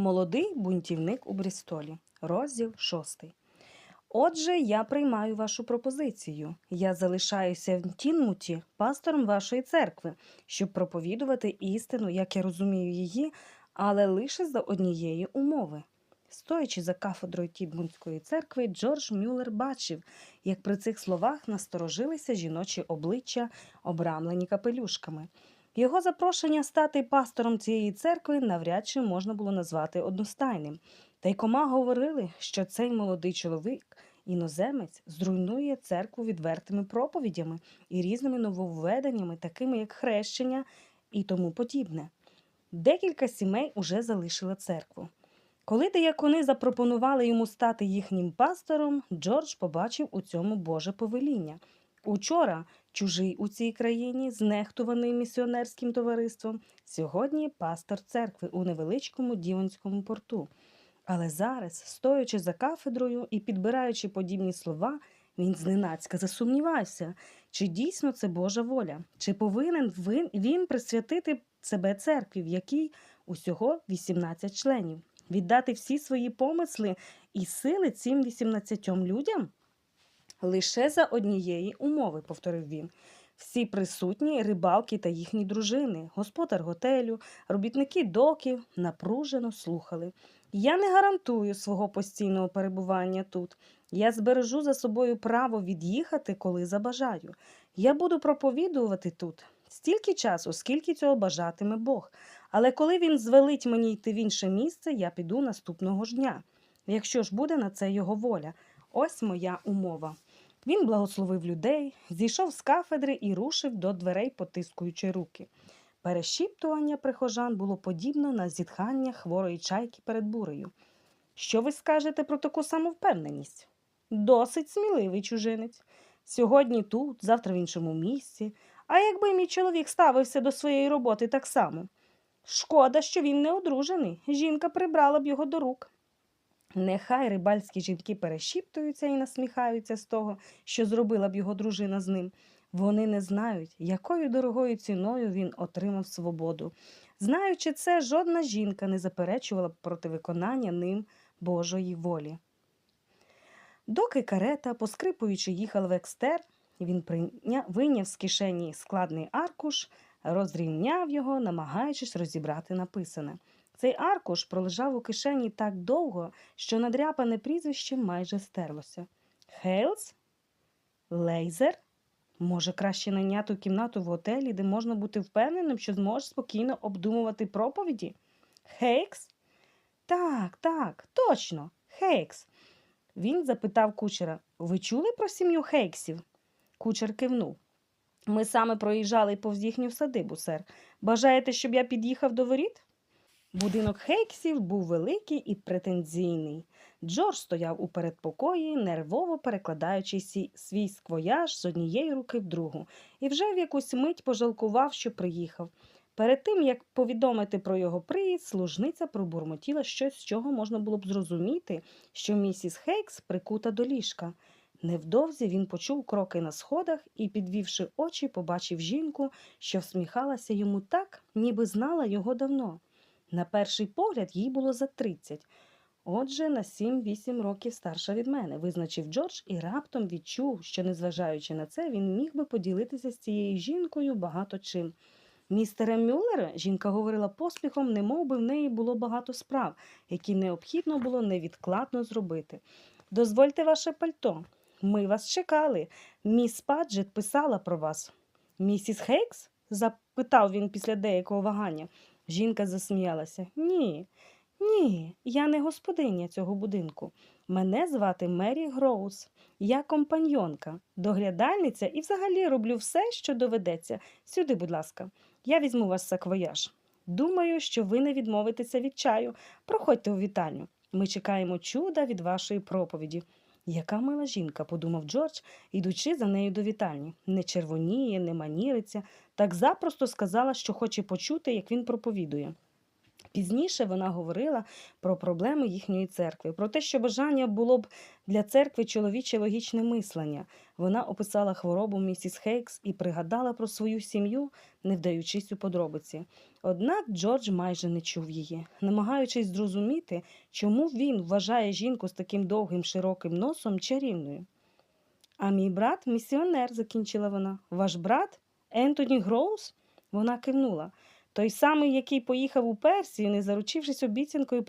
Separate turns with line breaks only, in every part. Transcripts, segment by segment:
Молодий бунтівник у Брістолі, розділ 6. Отже, я приймаю вашу пропозицію. Я залишаюся в Тінмуті пастором вашої церкви, щоб проповідувати істину, як я розумію її, але лише за однієї умови. Стоячи за кафедрою Тідмутської церкви, Джордж Мюллер бачив, як при цих словах насторожилися жіночі обличчя, обрамлені капелюшками. Його запрошення стати пастором цієї церкви навряд чи можна було назвати одностайним. Та й кома говорили, що цей молодий чоловік, іноземець, зруйнує церкву відвертими проповідями і різними нововведеннями, такими як хрещення і тому подібне. Декілька сімей уже залишили церкву. Коли деякони запропонували йому стати їхнім пастором, Джордж побачив у цьому Боже повеління. Учора чужий у цій країні, знехтуваний місіонерським товариством, сьогодні пастор церкви у невеличкому дівонському порту. Але зараз, стоячи за кафедрою і підбираючи подібні слова, він зненацька засумнівався, чи дійсно це Божа воля, чи повинен він, присвятити себе церкві, в якій усього 18 членів, віддати всі свої помисли і сили цим 18 людям? Лише за однієї умови, повторив він. Всі присутні рибалки та їхні дружини, господар готелю, робітники доків напружено слухали. Я не гарантую свого постійного перебування тут. Я збережу за собою право від'їхати, коли забажаю. Я буду проповідувати тут стільки часу, скільки цього бажатиме Бог. Але коли він звелить мені йти в інше місце, я піду наступного ж дня. Якщо ж буде на це його воля, ось моя умова. Він благословив людей, зійшов з кафедри і рушив до дверей, потискуючи руки. Перешіптування прихожан було подібно на зітхання хворої чайки перед бурею. Що ви скажете про таку самовпевненість? Досить сміливий чужинець. Сьогодні тут, завтра в іншому місці. А якби мій чоловік ставився до своєї роботи так само? Шкода, що він не одружений. Жінка прибрала б його до рук. Нехай рибальські жінки перешіптуються і насміхаються з того, що зробила б його дружина з ним. Вони не знають, якою дорогою ціною він отримав свободу. Знаючи це, жодна жінка не заперечувала б проти виконання ним Божої волі. Доки карета, поскрипуючи, їхала в екстер, він прийня... вийняв з кишені складний аркуш, розрівняв його, намагаючись розібрати написане. Цей аркуш пролежав у кишені так довго, що надряпане прізвище майже стерлося. Хейлс? Лейзер? Може, краще найняти кімнату в готелі, де можна бути впевненим, що зможеш спокійно обдумувати проповіді? Хейкс? Так, так, точно, Хейкс. Він запитав кучера Ви чули про сім'ю Хейксів? Кучер кивнув. Ми саме проїжджали повз їхню садибу, сер. Бажаєте, щоб я під'їхав до воріт? Будинок Хейксів був великий і претензійний. Джордж стояв у передпокої, нервово перекладаючи свій сквояж з однієї руки в другу, і вже в якусь мить пожалкував, що приїхав. Перед тим, як повідомити про його приїзд, служниця пробурмотіла щось, з чого можна було б зрозуміти, що місіс Хейкс прикута до ліжка. Невдовзі він почув кроки на сходах і, підвівши очі, побачив жінку, що всміхалася йому так, ніби знала його давно. На перший погляд їй було за тридцять. Отже, на сім-вісім років старша від мене, визначив Джордж і раптом відчув, що, незважаючи на це, він міг би поділитися з цією жінкою багато чим. Містере Мюллере, жінка говорила поспіхом, немов би в неї було багато справ, які необхідно було невідкладно зробити. Дозвольте ваше пальто. Ми вас чекали. Міс Паджет писала про вас. Місіс Хейкс? запитав він після деякого вагання. Жінка засміялася. Ні, ні, я не господиня цього будинку. Мене звати Мері Гроус. Я компаньйонка, доглядальниця і взагалі роблю все, що доведеться. Сюди, будь ласка, я візьму ваш саквояж. Думаю, що ви не відмовитеся від чаю. Проходьте у вітальню. Ми чекаємо чуда від вашої проповіді. Яка мила жінка, подумав Джордж, ідучи за нею до вітальні. Не червоніє, не маніриться, так запросто сказала, що хоче почути, як він проповідує. Пізніше вона говорила про проблеми їхньої церкви, про те, що бажання було б для церкви чоловіче логічне мислення. Вона описала хворобу місіс Хейкс і пригадала про свою сім'ю, не вдаючись у подробиці. Однак Джордж майже не чув її, намагаючись зрозуміти, чому він вважає жінку з таким довгим широким носом чарівною. А мій брат місіонер, закінчила вона. Ваш брат Ентоні Гроус? Вона кивнула. Той самий, який поїхав у Персію, не заручившись обіцянкою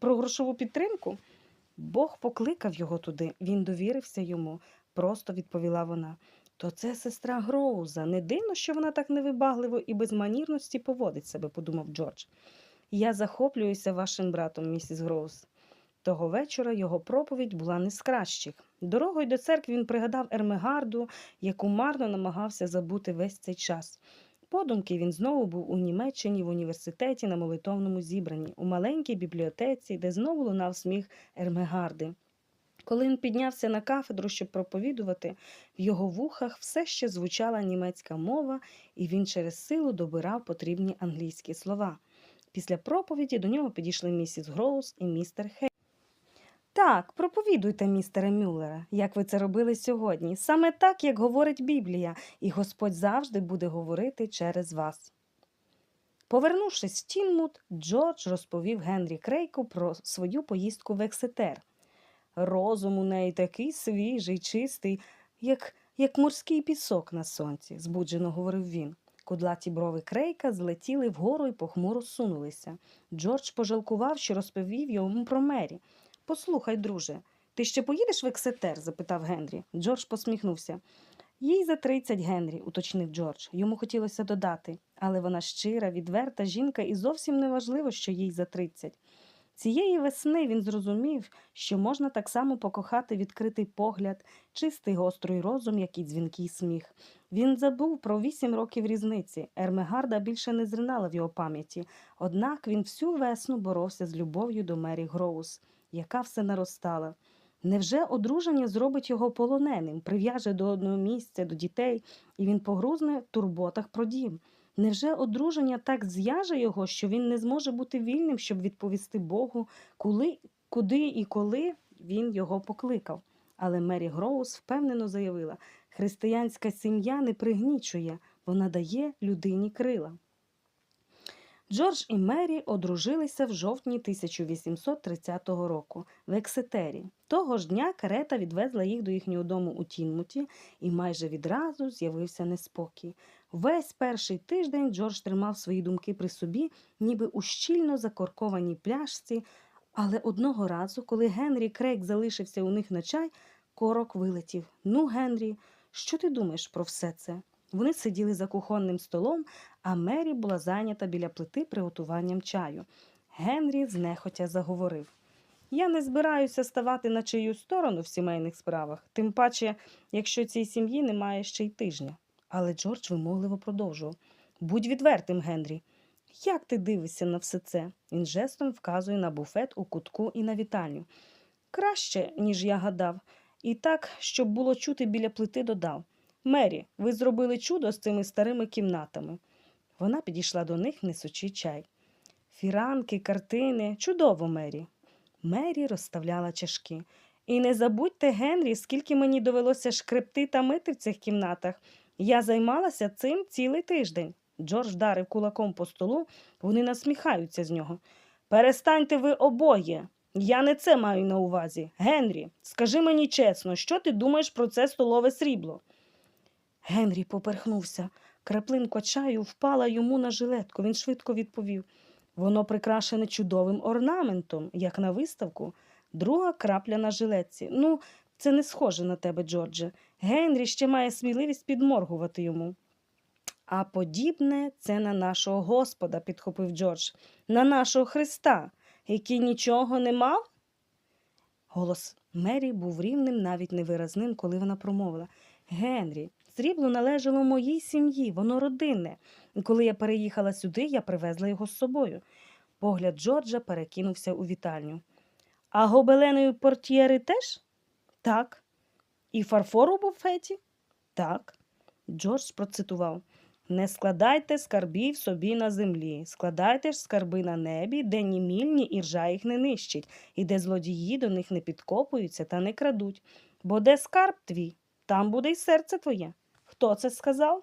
про, грошову підтримку. Бог покликав його туди, він довірився йому, просто відповіла вона. То це сестра Гроуза. Не дивно, що вона так невибагливо і без манірності поводить себе, подумав Джордж. Я захоплююся вашим братом, місіс Гроуз. Того вечора його проповідь була не з кращих. Дорогою до церкви він пригадав Ермегарду, яку марно намагався забути весь цей час. Подумки він знову був у Німеччині в університеті на молитовному зібранні, у маленькій бібліотеці, де знову лунав сміх Ермегарди. Коли він піднявся на кафедру, щоб проповідувати, в його вухах все ще звучала німецька мова, і він через силу добирав потрібні англійські слова. Після проповіді до нього підійшли місіс Гроус і містер Хей. Так, проповідуйте, містере Мюллере, як ви це робили сьогодні, саме так, як говорить Біблія, і Господь завжди буде говорити через вас. Повернувшись в Тінмут, Джордж розповів Генрі Крейку про свою поїздку в Ексетер. Розум у неї такий свіжий, чистий, як, як морський пісок на сонці, збуджено говорив він. Кудлаті брови Крейка злетіли вгору і похмуро сунулися. Джордж пожалкував, що розповів йому про Мері. Послухай, друже, ти ще поїдеш в Ексетер? запитав Генрі. Джордж посміхнувся. Їй за тридцять, Генрі, уточнив Джордж. Йому хотілося додати, але вона щира, відверта жінка, і зовсім не важливо, що їй за тридцять. Цієї весни він зрозумів, що можна так само покохати відкритий погляд, чистий гострий розум, як і дзвінкий сміх. Він забув про вісім років різниці. Ермегарда більше не зринала в його пам'яті, однак він всю весну боровся з любов'ю до Мері Гроус, яка все наростала. Невже одруження зробить його полоненим, прив'яже до одного місця, до дітей, і він погрузне в турботах про дім? Невже одруження так з'яже його, що він не зможе бути вільним, щоб відповісти Богу, коли, куди і коли він його покликав? Але Мері Гроус впевнено заявила, християнська сім'я не пригнічує, вона дає людині крила. Джордж і Мері одружилися в жовтні 1830 року в Ексетері. Того ж дня карета відвезла їх до їхнього дому у Тінмуті, і майже відразу з'явився неспокій. Весь перший тиждень Джордж тримав свої думки при собі, ніби у щільно закоркованій пляшці, але одного разу, коли Генрі Крейг залишився у них на чай, корок вилетів. Ну, Генрі, що ти думаєш про все це? Вони сиділи за кухонним столом, а Мері була зайнята біля плити приготуванням чаю. Генрі знехотя заговорив. Я не збираюся ставати на чию сторону в сімейних справах, тим паче, якщо цій сім'ї немає ще й тижня. Але Джордж вимогливо продовжував. Будь відвертим, Генрі. Як ти дивишся на все це? Він жестом вказує на буфет у кутку і на вітальню. Краще, ніж я гадав, і так, щоб було чути біля плити, додав. Мері, ви зробили чудо з цими старими кімнатами. Вона підійшла до них, несучи чай. Фіранки, картини, чудово, Мері. Мері розставляла чашки. І не забудьте, Генрі, скільки мені довелося шкребти та мити в цих кімнатах. Я займалася цим цілий тиждень. Джордж вдарив кулаком по столу, вони насміхаються з нього. Перестаньте ви обоє. Я не це маю на увазі. Генрі, скажи мені чесно, що ти думаєш про це столове срібло? Генрі поперхнувся. Краплинка чаю впала йому на жилетку. Він швидко відповів. Воно прикрашене чудовим орнаментом, як на виставку. Друга крапля на жилетці. Ну, це не схоже на тебе, Джордже. Генрі ще має сміливість підморгувати йому. А подібне це на нашого Господа, підхопив Джордж, на нашого Христа, який нічого не мав? Голос Мері був рівним, навіть невиразним, коли вона промовила Генрі, срібло належало моїй сім'ї, воно родинне. Коли я переїхала сюди, я привезла його з собою. Погляд Джорджа перекинувся у вітальню. А гобеленої портьєри теж? Так. І фарфор у буфеті? Так. Джордж процитував. Не складайте скарбів собі на землі, складайте ж скарби на небі, де ні міль, ні іржа їх не нищить, і де злодії до них не підкопуються та не крадуть. Бо де скарб твій, там буде й серце твоє. Хто це сказав?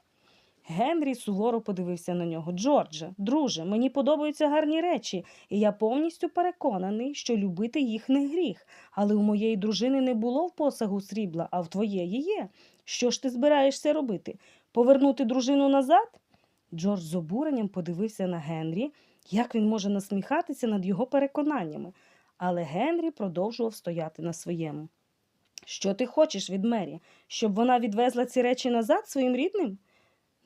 Генрі суворо подивився на нього. Джордже, друже, мені подобаються гарні речі, і я повністю переконаний, що любити їх не гріх. Але у моєї дружини не було в посагу срібла, а в твоєї є. Що ж ти збираєшся робити? Повернути дружину назад? Джордж з обуренням подивився на Генрі, як він може насміхатися над його переконаннями. Але Генрі продовжував стояти на своєму. Що ти хочеш від Мері? Щоб вона відвезла ці речі назад своїм рідним?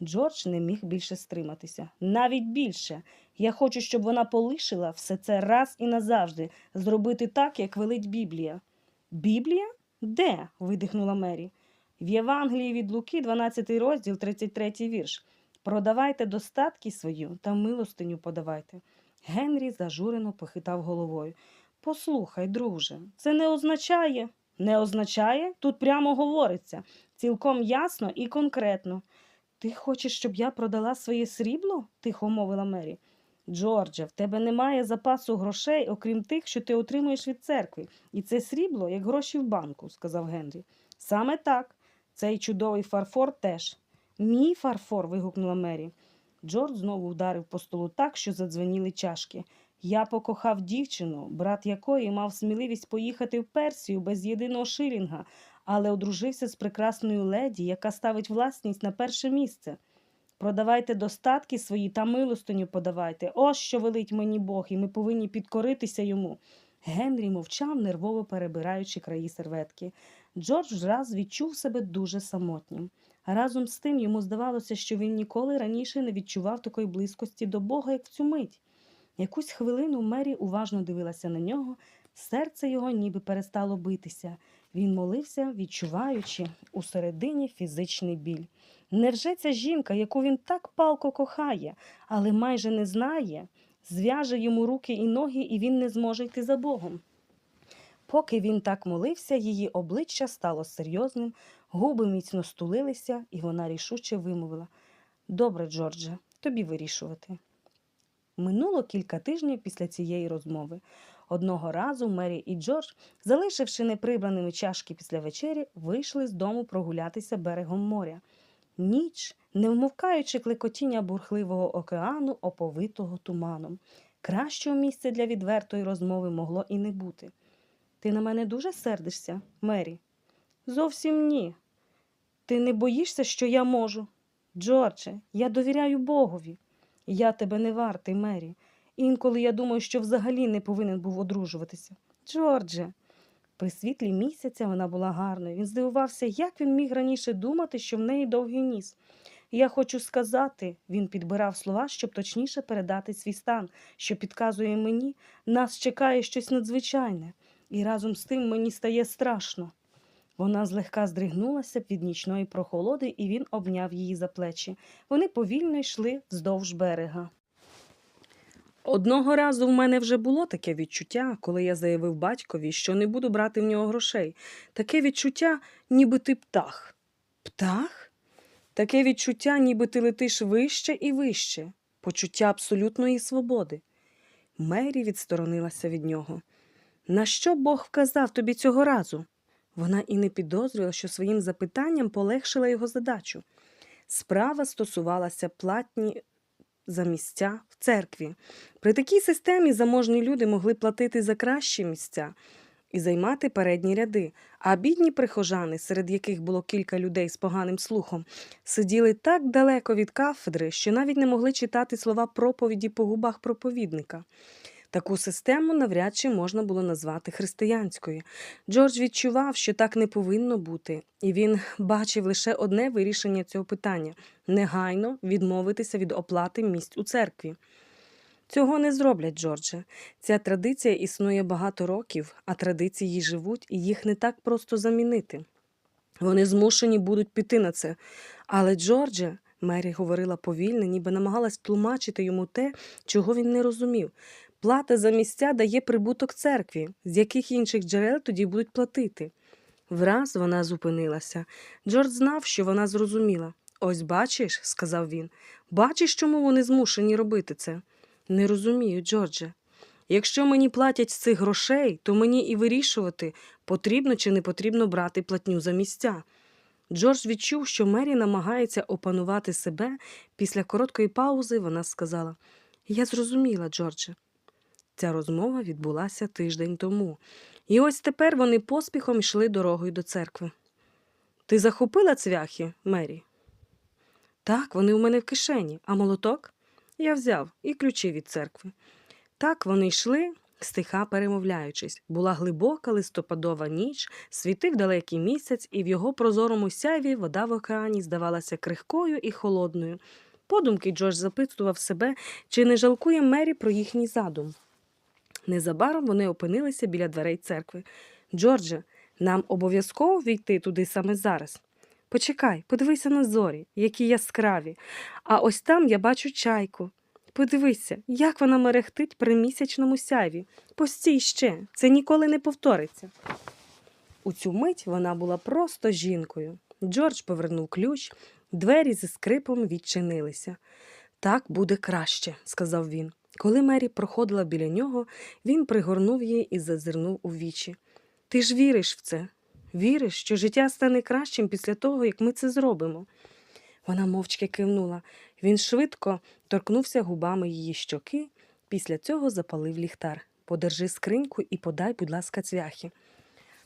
Джордж не міг більше стриматися. Навіть більше. Я хочу, щоб вона полишила все це раз і назавжди, зробити так, як велить Біблія. Біблія? Де? видихнула Мері. В Євангелії від Луки, 12 розділ, 33 вірш. Продавайте достатки свої та милостиню подавайте. Генрі зажурено похитав головою. Послухай, друже, це не означає. Не означає? Тут прямо говориться. Цілком ясно і конкретно. Ти хочеш, щоб я продала своє срібло? тихо мовила Мері. Джордже, в тебе немає запасу грошей, окрім тих, що ти отримуєш від церкви. І це срібло, як гроші в банку, сказав Генрі. Саме так. Цей чудовий фарфор теж. Мій фарфор. вигукнула Мері. Джордж знову вдарив по столу так, що задзвеніли чашки. Я покохав дівчину, брат якої мав сміливість поїхати в Персію без єдиного шилінга, але одружився з прекрасною леді, яка ставить власність на перше місце. Продавайте достатки свої та милостиню подавайте. Ось що велить мені Бог, і ми повинні підкоритися йому. Генрі мовчав, нервово перебираючи краї серветки. Джордж раз відчув себе дуже самотнім. Разом з тим йому здавалося, що він ніколи раніше не відчував такої близькості до Бога, як в цю мить. Якусь хвилину Мері уважно дивилася на нього, серце його ніби перестало битися. Він молився, відчуваючи усередині фізичний біль. Невже ця жінка, яку він так палко кохає, але майже не знає, зв'яже йому руки і ноги, і він не зможе йти за Богом? Поки він так молився, її обличчя стало серйозним, губи міцно стулилися, і вона рішуче вимовила Добре, Джордже, тобі вирішувати. Минуло кілька тижнів після цієї розмови. Одного разу Мері і Джордж, залишивши неприбраними чашки після вечері, вийшли з дому прогулятися берегом моря. Ніч, не вмовкаючи клекотіння бурхливого океану, оповитого туманом. Кращого місця для відвертої розмови могло і не бути. Ти на мене дуже сердишся, Мері? Зовсім ні. Ти не боїшся, що я можу? Джордже, я довіряю Богові. Я тебе не вартий, Мері. Інколи я думаю, що взагалі не повинен був одружуватися. Джордже. При світлі місяця вона була гарною. Він здивувався, як він міг раніше думати, що в неї довгий ніс. Я хочу сказати, він підбирав слова, щоб точніше передати свій стан, що підказує мені, нас чекає щось надзвичайне, і разом з тим мені стає страшно. Вона злегка здригнулася від нічної прохолоди, і він обняв її за плечі. Вони повільно йшли вздовж берега. Одного разу в мене вже було таке відчуття, коли я заявив батькові, що не буду брати в нього грошей. Таке відчуття, ніби ти птах. Птах? Таке відчуття, ніби ти летиш вище і вище, почуття абсолютної свободи. Мері відсторонилася від нього. На що Бог вказав тобі цього разу? Вона і не підозрювала, що своїм запитанням полегшила його задачу. Справа стосувалася платні за місця в церкві. При такій системі заможні люди могли платити за кращі місця і займати передні ряди, а бідні прихожани, серед яких було кілька людей з поганим слухом, сиділи так далеко від кафедри, що навіть не могли читати слова проповіді по губах проповідника. Таку систему навряд чи можна було назвати християнською. Джордж відчував, що так не повинно бути, і він бачив лише одне вирішення цього питання негайно відмовитися від оплати місць у церкві. Цього не зроблять, Джордже. Ця традиція існує багато років, а традиції живуть, і їх не так просто замінити. Вони змушені будуть піти на це. Але, Джордже, Мері говорила повільно, ніби намагалась тлумачити йому те, чого він не розумів. Плата за місця дає прибуток церкві, з яких інших джерел тоді будуть платити. Враз вона зупинилася. Джордж знав, що вона зрозуміла. Ось бачиш, сказав він, бачиш, чому вони змушені робити це? Не розумію, Джордже. Якщо мені платять з цих грошей, то мені і вирішувати, потрібно чи не потрібно брати платню за місця. Джордж відчув, що Мері намагається опанувати себе. Після короткої паузи вона сказала: Я зрозуміла, Джордже. Ця розмова відбулася тиждень тому. І ось тепер вони поспіхом йшли дорогою до церкви. Ти захопила цвяхи, Мері? Так, вони у мене в кишені, а молоток я взяв і ключі від церкви. Так вони йшли, стиха перемовляючись. Була глибока листопадова ніч, світив далекий місяць, і в його прозорому сяйві вода в океані здавалася крихкою і холодною. Подумки Джордж запитував себе, чи не жалкує Мері про їхній задум. Незабаром вони опинилися біля дверей церкви. Джордже, нам обов'язково війти туди саме зараз. Почекай, подивися на зорі, які яскраві. А ось там я бачу чайку. Подивися, як вона мерехтить при місячному сяйві. Постій ще, це ніколи не повториться. У цю мить вона була просто жінкою. Джордж повернув ключ, двері зі скрипом відчинилися. Так буде краще, сказав він. Коли Мері проходила біля нього, він пригорнув її і зазирнув у вічі. Ти ж віриш в це? Віриш, що життя стане кращим після того, як ми це зробимо? Вона мовчки кивнула. Він швидко торкнувся губами її щоки, після цього запалив ліхтар. Подержи скриньку і подай, будь ласка, цвяхи.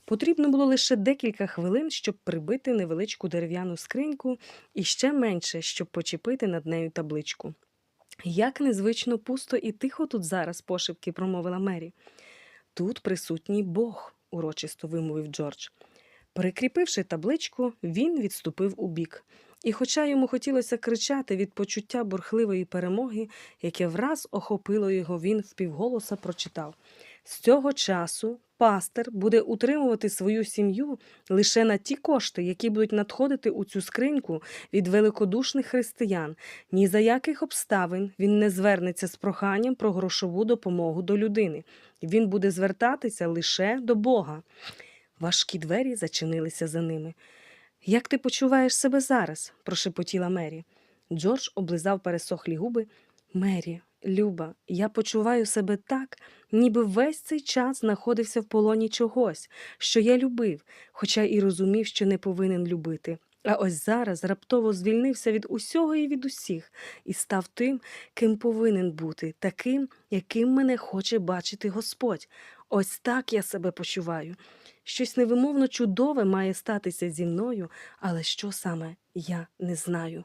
Потрібно було лише декілька хвилин, щоб прибити невеличку дерев'яну скриньку і ще менше, щоб почепити над нею табличку. Як незвично пусто і тихо тут зараз, пошепки промовила Мері. Тут присутній Бог, урочисто вимовив Джордж. Прикріпивши табличку, він відступив у бік. І, хоча йому хотілося кричати від почуття бурхливої перемоги, яке враз охопило його, він впівголоса прочитав з цього часу пастир буде утримувати свою сім'ю лише на ті кошти, які будуть надходити у цю скриньку від великодушних християн. Ні за яких обставин він не звернеться з проханням про грошову допомогу до людини. Він буде звертатися лише до Бога. Важкі двері зачинилися за ними. Як ти почуваєш себе зараз? прошепотіла Мері. Джордж облизав пересохлі губи. Мері, Люба, я почуваю себе так, ніби весь цей час знаходився в полоні чогось, що я любив, хоча і розумів, що не повинен любити. А ось зараз раптово звільнився від усього і від усіх і став тим, ким повинен бути, таким, яким мене хоче бачити Господь. Ось так я себе почуваю. Щось невимовно чудове має статися зі мною, але що саме я не знаю.